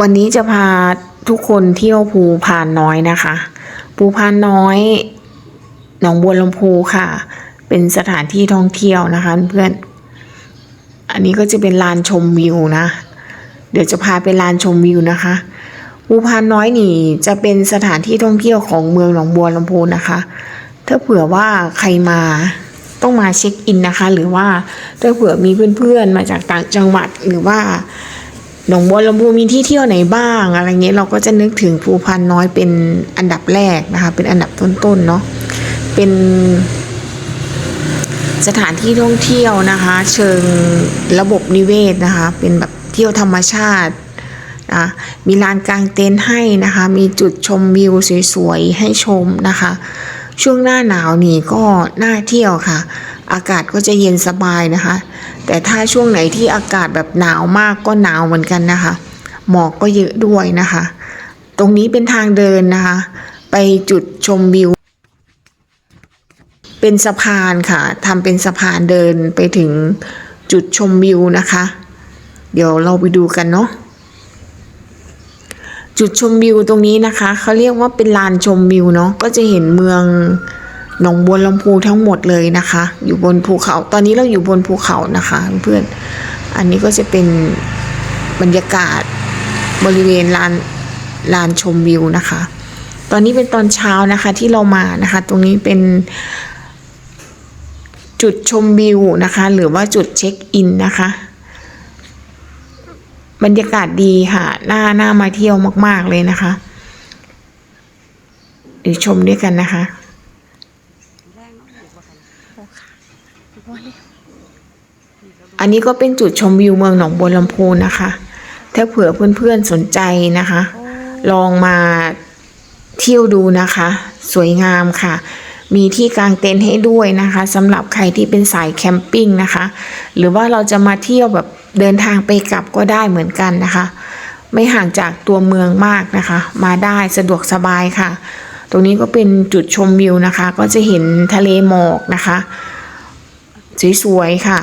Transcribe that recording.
วันนี้จะพาทุกคนเที่ยวภูพานน้อยนะคะ ภูพานน้อยหนองบัวลำพูค่ะ เป็นสถานที่ท่องเที่ยวนะคะ เพื่อน อันนี้ก็จะเป็นลานชมวิวนะ เดี๋ยวจะพาไปลานชมวิวนะคะภูพานน้อยนี่จะเป็นสถานที่ท่องเที่ยวของเมืองหนองบัวลำพูนะคะ ถ้าเผื่อว่าใครมาต้องมาเช็คอินนะคะ หรือว่าถ้าเผื่อมีเพื่อนๆมาจากต่างจังหวัดหรือว่า หนองบัวลำพูมีที่เที่ยวไหนบ้างอะไรเงี้ยเราก็จะนึกถึงภูพานน้อยเป็นอันดับแรกนะคะ เป็นอันดับต้นๆเนาะเป็นสถานที่ท่องเที่ยวนะคะ เชิงระบบนิเวศนะคะ เป็นแบบเที่ยวธรรมชาตินะมีลานกลางเต็นท์ให้นะคะ มีจุดชมวิวสวยๆให้ชมนะคะ ช่วงหน้าหนาวนี่ก็น่าเที่ยวค่ะ อากาศก็จะเย็นสบายนะคะ แต่ถ้าช่วงไหนที่อากาศแบบหนาวมากก็หนาวเหมือนกันนะคะ หมอกก็เยอะด้วยนะคะ ตรงนี้เป็นทางเดินนะคะ ไปจุดชมวิว เป็นสะพานค่ะทำเป็นสะพานเดินไปถึงจุดชมวิวนะคะ เดี๋ยวเราไปดูกันเนาะจุดชมวิวตรงนี้นะคะเขาเรียกว่าเป็นลานชมวิวเนาะก็จะเห็นเมือง หนองบัวลำพูทั้งหมดเลยนะคะ อยู่บนภูเขา ตอนนี้เราอยู่บนภูเขานะคะเพื่อนอันนี้ก็จะเป็นบรรยากาศบริเวณลานลานชมวิวนะคะ ตอนนี้เป็นตอนเช้านะคะที่เรามานะคะ ตรงนี้เป็นจุดชมวิวนะคะ หรือว่าจุดเช็คอินนะคะ บรรยากาศดีค่ะน่าน่ามาเที่ยวมาก ๆเลยนะคะเดี๋ยวชมด้วยกันนะคะ อันนี้ก็เป็นจุดชมวิวเมืองหนองบัวลำพูนะคะ ถ้าเผื่อเพื่อนๆสนใจนะคะ ลองมาเที่ยวดูนะคะ สวยงามค่ะ มีที่กางเต็นท์ให้ด้วยนะคะสำหรับใครที่เป็นสายแคมปิ้งนะคะ หรือว่าเราจะมาเที่ยวแบบเดินทางไปกลับก็ได้เหมือนกันนะคะ ไม่ห่างจากตัวเมืองมากนะคะ มาได้สะดวกสบายค่ะ ตรงนี้ก็เป็นจุดชมวิวนะคะ ก็จะเห็นทะเลหมอกนะคะ สวยๆค่ะ